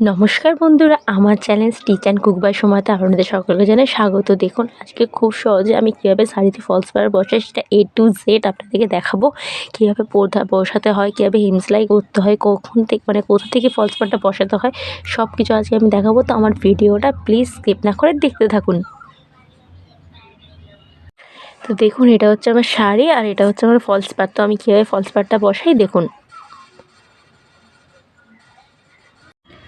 নমস্কার বন্ধুরা, আমার channel stitch and cook by সময়তে আপনাদের সকলকে জানাই স্বাগত। দেখুন, আজকে খুব সহজে আমি কীভাবে শাড়িতে ফলস পাড়ার বসাই সেটা এ টু জেড আপনাদেরকে দেখাবো। কীভাবে পোধা বসাতে হয়, কীভাবে হেমসেলাই করতে হয়, কখন থেকে মানে কোথা থেকে ফলস পাড়টা বসাতে হয় সব কিছু আজকে আমি দেখাবো। তো আমার ভিডিওটা প্লিজ স্কিপ না করে দেখতে থাকুন। তো দেখুন, এটা হচ্ছে আমার শাড়ি আর এটা হচ্ছে আমার ফলস পাড় তো আমি কীভাবে ফলস পাড়টা বসাই, দেখুন।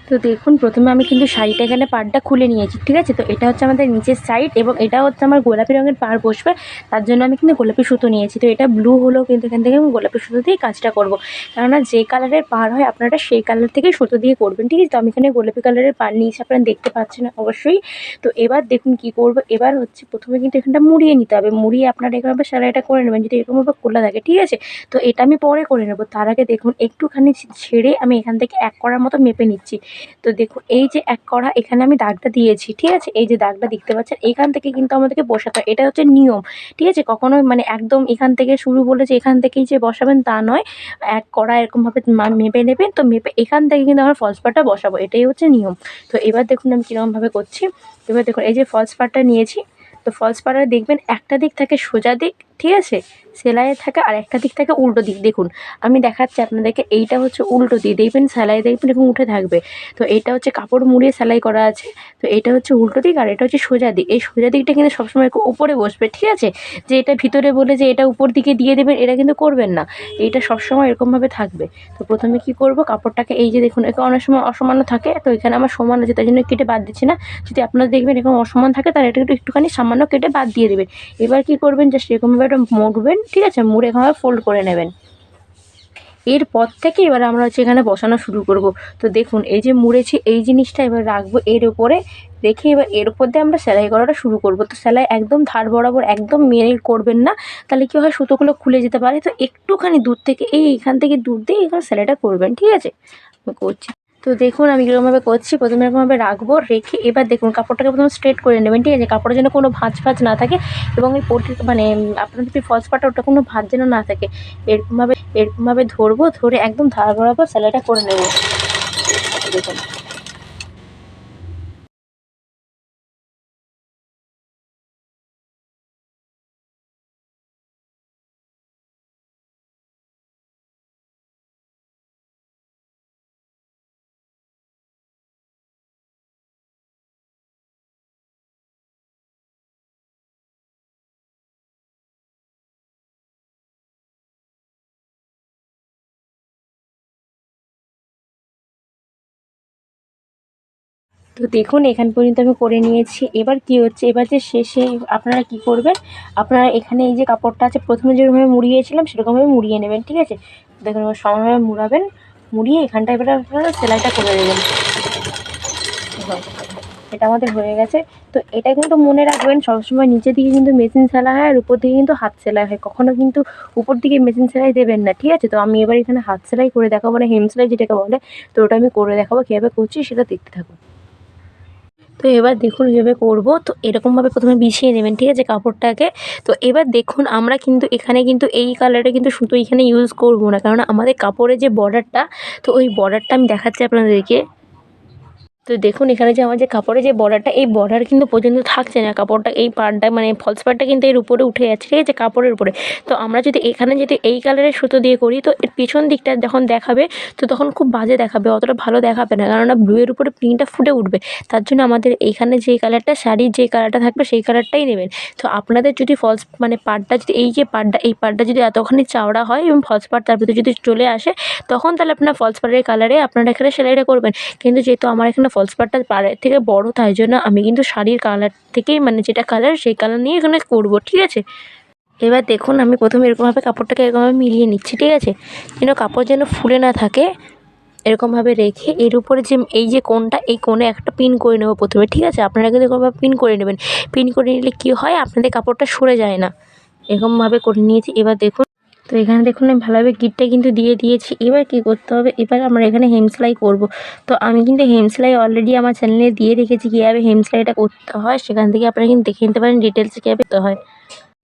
তো দেখুন, প্রথমে আমি কিন্তু শাড়িটা এখানে পাড়টা খুলে নিয়েছি, ঠিক আছে? তো এটা হচ্ছে আমাদের নিচের সাইড এবং এটা হচ্ছে আমার গোলাপি রঙের পাড় বসবে। তার জন্য আমি কিন্তু গোলাপি সুতো নিয়েছি। তো এটা ব্লু হলেও কিন্তু এখান থেকে আমি গোলাপি সুতো দিয়েই কাজটা করব। কেননা যে কালারের পাড় হয় আপনারা সেই কালার থেকেই সুতো দিয়ে করবেন, ঠিক আছে? তো আমি এখানে গোলাপি কালারের পাড় নিয়েছি, আপনারা দেখতে পাচ্ছেন অবশ্যই। তো এবার দেখুন কি করব, এবার হচ্ছে প্রথমে কিন্তু এখানটা মুড়িয়ে নিতে হবে। মুড়িয়ে আপনারা এরকমভাবে সেলাইটা করে নেবেন, যদি এরকমভাবে খোলা থাকে, ঠিক আছে? তো এটা আমি পরে করে নেব। তার আগে দেখুন, একটুখানি ছেড়ে আমি এখান থেকে এক করার মতো মেপে নিচ্ছি। তো দেখুন এই যে এক কড়া, এখানে আমি দাগটা দিয়েছি, ঠিক আছে? এই যে দাগটা দেখতে পাচ্ছেন, এখান থেকে কিন্তু আমাদেরকে বসাতে হয়। এটা হচ্ছে নিয়ম, ঠিক আছে? কখনোই মানে একদম এখান থেকে শুরু বলে যে এখান থেকেই যে বসাবেন তা নয়। এক কড়া এরকমভাবে মেপে নেবেন, তো মেপে এখান থেকে কিন্তু আমরা ফলস পাটটা বসাবো। এটাই হচ্ছে নিয়ম। তো এবার দেখুন আমি কীরকমভাবে করছি। এবার দেখুন, এই যে ফলস পাটটা নিয়েছি, তো ফলস পাড়ার দেখবেন একটা দিক থাকে সোজা দিক ঠিক আছে? সেলাইয়ে থাকে আর একটা দিক থাকে উল্টো দিক। দেখুন, আমি দেখাচ্ছি আপনাদেরকে, এইটা হচ্ছে উল্টো দিক। দেখবেন সেলাই দেখবেন এবং উঠে থাকবে। তো এটা হচ্ছে কাপড় মুড়িয়ে সেলাই করা আছে। তো এটা হচ্ছে উল্টো দিক আর এটা হচ্ছে সোজা দিক। এই সোজা দিকটা কিন্তু সবসময় উপরে বসবে, ঠিক আছে? যে এটা ভিতরে বলে যে এটা উপর দিকে দিয়ে দেবেন, এটা কিন্তু করবেন না। এইটা সবসময় এরকমভাবে থাকবে। তো প্রথমে কি করব? কাপড়টাকে এই যে দেখুন এখানে অনেক সময় অসমান্য থাকে, তো এখানে আমার সমান আছে, তাই জন্য কেটে বাদ দিচ্ছি না। যদি আপনারা দেখবেন এরকম অসমান থাকে, তাহলে এটা একটু একটুখানি সামান্য কেটে বাদ দিয়ে দেবেন। এবার কি করবেন? জাস্ট এরকমভাবে এটা মুড়বেন ঠিক আছে? মুড়ে এখানে ফোল্ড করে নেবেন। এরপর থেকে এবার আমরা হচ্ছে এখানে বসানো শুরু করব। তো দেখুন, এই যে মুড়েছি, এই জিনিসটা এবার রাখব এর উপরে। রেখে এবার এর উপর দিয়ে আমরা সেলাই করাটা শুরু করব। তো সেলাই একদম ধার বরাবর, একদম মেরে করবেন না। তাহলে কী হয়? সুতোগুলো খুলে যেতে পারে। তো একটুখানি দূর থেকে, এই এখান থেকে দূর দিয়ে এখানে সেলাইটা করবেন, ঠিক আছে? করছি। তো দেখুন, আমি কীরকমভাবে করছি। প্রথমে এরকমভাবে রাখব, রেখে এবার দেখুন, কাপড়টাকে প্রথমে স্ট্রেট করে নেবেন, ঠিক আছে? কাপড়ের যেন কোনো ভাঁজ ফাঁজ না থাকে এবং এই পটি মানে আপনার যদি ফলস পাটা ওটা কোনো ভাঁজ যেন না থাকে। এরকমভাবে এরকমভাবে ধরবো, ধরে একদম ধার বরাবর স্যালাইটা করে নেব। দেখুন। তো দেখুন, এখান পর্যন্ত আমি করে নিয়েছি। এবার কি হচ্ছে? এবার যে শেষে আপনারা কি করবেন? আপনারা এখানে এই যে কাপড়টা আছে, প্রথমে যেরকমভাবে মুড়িয়েছিলাম সেরকমভাবে মুড়িয়ে নেবেন, ঠিক আছে? দেখুন সমানভাবে মুড়াবেন, মুড়িয়ে এখানটা এবার আপনারা সেলাইটা করে দেবেন। এটা আমাদের হয়ে গেছে। তো এটা কিন্তু মনে রাখবেন, সবসময় নিচের দিকে কিন্তু মেশিন সেলাই হয়, আর উপর দিকে কিন্তু হাত সেলাই হয়। কখনও কিন্তু উপর দিকে মেশিন সেলাই দেবেন না, ঠিক আছে? তো আমি এবার এখানে হাত সেলাই করে দেখাবো মানে হেম সেলাই যেটাকে বলে, তো ওটা আমি করে দেখাবো, কীভাবে করছি সেটা দেখতে থাকুন। তো এবার দেখুন এভাবে করব। তো এরকমভাবে প্রথমে বিছিয়ে নেবেন, ঠিক আছে, কাপড়টাকে। তো এবার দেখুন, আমরা কিন্তু এখানে কিন্তু এই কালারে কিন্তু সুতো এখানে ইউজ করব না। কারণ আমাদের কাপড়ের যে বর্ডারটা তো ওই বর্ডারটা আমি দেখাচ্ছি আপনাদেরকে। তো দেখুন, এখানে যে আমার যে কাপড়ের যে বর্ডারটা এই বর্ডার কিন্তু পর্যন্ত থাকছে না। কাপড়টা এই পাড়টা মানে ফলস পাড়টা কিন্তু এর উপরে উঠে যাচ্ছে, ঠিক আছে? কাপড়ের উপরে। তো আমরা যদি এখানে যদি এই কালারের সুতো দিয়ে করি, তো এর পিছন দিকটা যখন দেখাবে, তো তখন খুব বাজে দেখাবে, অতটা ভালো দেখাবে না। কেননা ব্লুয়ের উপরে প্রিন্টটা ফুটে উঠবে। তার জন্য আমাদের এইখানে যেই কালারটা শাড়ির যে কালারটা থাকবে, সেই কালারটাই নেবেন। তো আপনাদের যদি ফলস মানে পাড়টা যদি, এই যে পাড়টা এই পাড়টা যদি এতখানি চাওড়া হয় এবং ফলস পাড় তার ভিতরে যদি চলে আসে, তখন তাহলে আপনার ফলস পাড়ের কালারে আপনারা এখানে সেলাইটা করবেন। কিন্তু যেহেতু আমার এখানে ফলস পাড়টা পাড়ের থেকে বড়, তাই জন্য আমি কিন্তু শাড়ির কালার থেকেই মানে যেটা কালার সেই কালার নিয়ে এখানে করব, ঠিক আছে? এবার দেখুন আমি প্রথমে এরকমভাবে কাপড়টাকে এরকমভাবে মিলিয়ে নিচ্ছি, ঠিক আছে? যেন কাপড় যেন ফুলে না থাকে, এরকমভাবে রেখে এর উপরে যে এই যে কোনটা এই কোণে একটা পিন করে নেব প্রথমে, ঠিক আছে? আপনারা কিন্তু এরকমভাবে পিন করে নেবেন। পিন করে নিলে কী হয়? আপনাদের কাপড়টা সরে যায় না। এরকমভাবে করে নিয়েছি। এবার দেখুন তো এখানে দেখুন, আমি ভালোভাবে গিটটা কিন্তু দিয়ে দিয়েছি। এবার কি করতে হবে? এবার আমরা এখানে হেম সেলাই করব। তো আমি কিন্তু হেম সেলাই অলরেডি আমার চ্যানেলে দিয়ে রেখেছি কীভাবে হেম সেলাইটা করতে হয়, সেখান থেকে আপনারা কিন্তু দেখে নিতে পারেন ডিটেলসে কীভাবে করতে হয়।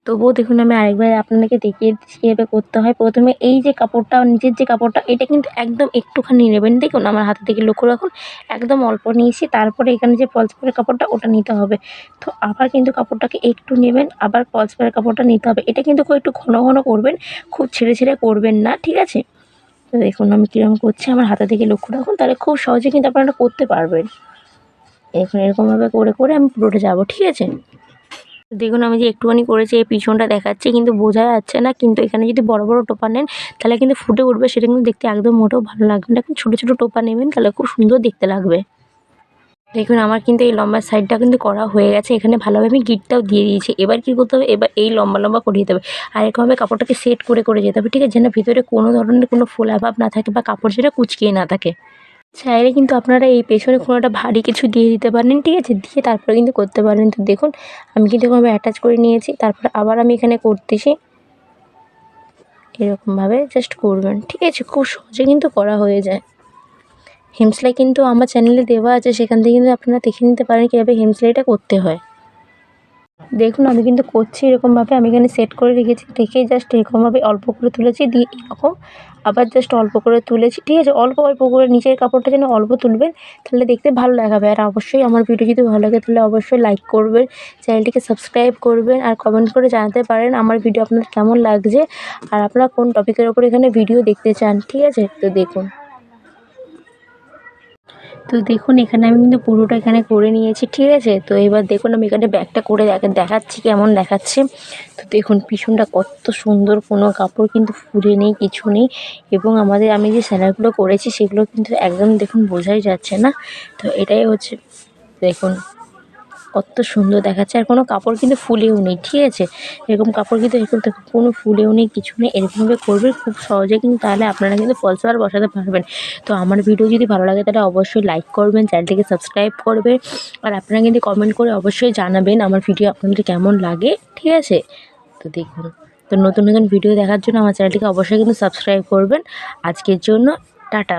তবুও দেখুন আমি আরেকবার আপনাদেরকে দেখিয়ে দিচ্ছি কীভাবে করতে হয়। প্রথমে এই যে কাপড়টা, নিচের যে কাপড়টা, এটা কিন্তু একদম একটুখানি নেবেন। দেখুন, আমার হাতের থেকে লক্ষ্য রাখুন, একদম অল্প নিয়েছি। তারপরে এখানে যে ফলস পাড়ের কাপড়টা, ওটা নিতে হবে। তো আবার কিন্তু কাপড়টাকে একটু নেবেন, আবার ফলস পাড়ের কাপড়টা নিতে হবে। এটা কিন্তু খুব একটু ঘন ঘন করবেন, খুব ছেড়ে ছেড়ে করবেন না, ঠিক আছে? তো দেখুন, আমি কীরকম করছি, আমার হাতের থেকে লক্ষ্য রাখুন। তাহলে খুব সহজে কিন্তু আপনারা করতে পারবেন। এখন এরকমভাবে করে করে আমি পুরোটা যাব, ঠিক আছে? দেখুন, আমি যে একটুখানি করেছি, এই পিছনটা দেখাচ্ছে, কিন্তু বোঝা যাচ্ছে না। কিন্তু এখানে যদি বড় বড় টোপা নেন, তাহলে কিন্তু ফুটে উঠবে। সেটা কিন্তু দেখতে একদম মোটেও ভালো লাগবে না। কিন্তু ছোটো ছোটো টোপা নেবেন, তাহলে খুব সুন্দর দেখতে লাগবে। দেখুন, আমার কিন্তু এই লম্বা সাইডটা কিন্তু করা হয়ে গেছে। এখানে ভালোভাবে আমি গিটটাও দিয়ে দিয়েছি। এবার কী করতে হবে? এবার এই লম্বা লম্বা করে দিতে হবে। আর এরকমভাবে কাপড়টাকে সেট করে করে যেতে হবে। ঠিক আছে, যেন ভিতরে কোনো ধরনের কোনো ফোলাভাব না থাকে বা কাপড় যেটা কুচকিয়ে না থাকে। চাইলে কিন্তু আপনারা এই পেছনে কোনো একটা ভারী কিছু দিয়ে দিতে পারেন, ঠিক আছে? দিয়ে তারপরে কিন্তু করতে পারেন। তো দেখুন, আমি কিন্তু এরকমভাবে অ্যাটাচ করে নিয়েছি। তারপর আবার আমি এখানে করতেছি। এরকমভাবে জাস্ট করবেন, ঠিক আছে? খুব সহজে কিন্তু করা হয়ে যায়। হেমসেলাই কিন্তু আমার চ্যানেলে দেওয়া আছে। সেখান থেকে কিন্তু আপনারা দেখে নিতে পারেন কীভাবে হেমসেলাইটা করতে হয়। দেখুন, আমি কিন্তু করছি এরকমভাবে। আমি এখানে সেট করে রেখেছি। রেখে জাস্ট এরকমভাবে অল্প করে তুলেছি। দিয়ে এরকম আবার জাস্ট অল্প করে তুলেছি। ঠিক আছে, অল্প অল্প করে নিচের কাপড়টা যেন অল্প তুলবেন, তাহলে দেখতে ভালো লাগাবে আর অবশ্যই আমার ভিডিও যদি ভালো লাগে, তাহলে অবশ্যই লাইক করবেন চ্যানেলটিকে সাবস্ক্রাইব করবেন, আর কমেন্ট করে জানাতে পারেন আমার ভিডিও আপনার কেমন লাগছে, আর আপনারা কোন টপিকের ওপর এখানে ভিডিও দেখতে চান। ঠিক আছে, তো দেখুন। তো দেখুন, এখানে আমি কিন্তু পুরোটা এখানে করে নিয়েছি, ঠিক আছে? তো এবার দেখুন, আমি এখানে ব্যাগটা করে দেখাচ্ছি কেমন দেখাচ্ছে। তো দেখুন, পিছনটা কত সুন্দর কোনো কাপড় কিন্তু ফুলে নেই, কিছু নেই। এবং আমাদের, আমি যে স্যালারগুলো করেছি, সেগুলো কিন্তু একদম দেখুন বোঝাই যাচ্ছে না। তো এটাই হচ্ছে, দেখুন। কত সুন্দর দেখাচ্ছে। আর কোনো কাপড় কিন্তু ফুলেও নেই, ঠিক আছে? এরকম কাপড় কিন্তু এরকম কোনো ফুলেও নেই, কিছু নেই। এরকমভাবে করবে খুব সহজে কিন্তু তাহলে আপনারা কিন্তু ফলস বসাতে পারবেন। তো আমার ভিডিও যদি ভালো লাগে তাহলে অবশ্যই লাইক করবেন চ্যানেলটিকে সাবস্ক্রাইব করবেন। আর আপনারা কিন্তু কমেন্ট করে অবশ্যই জানাবেন আমার ভিডিও আপনাদের কেমন লাগে, ঠিক আছে? তো দেখুন, তো নতুন নতুন ভিডিও দেখার জন্য আমার চ্যানেলটিকে অবশ্যই কিন্তু সাবস্ক্রাইব করবেন। আজকের জন্য টাটা।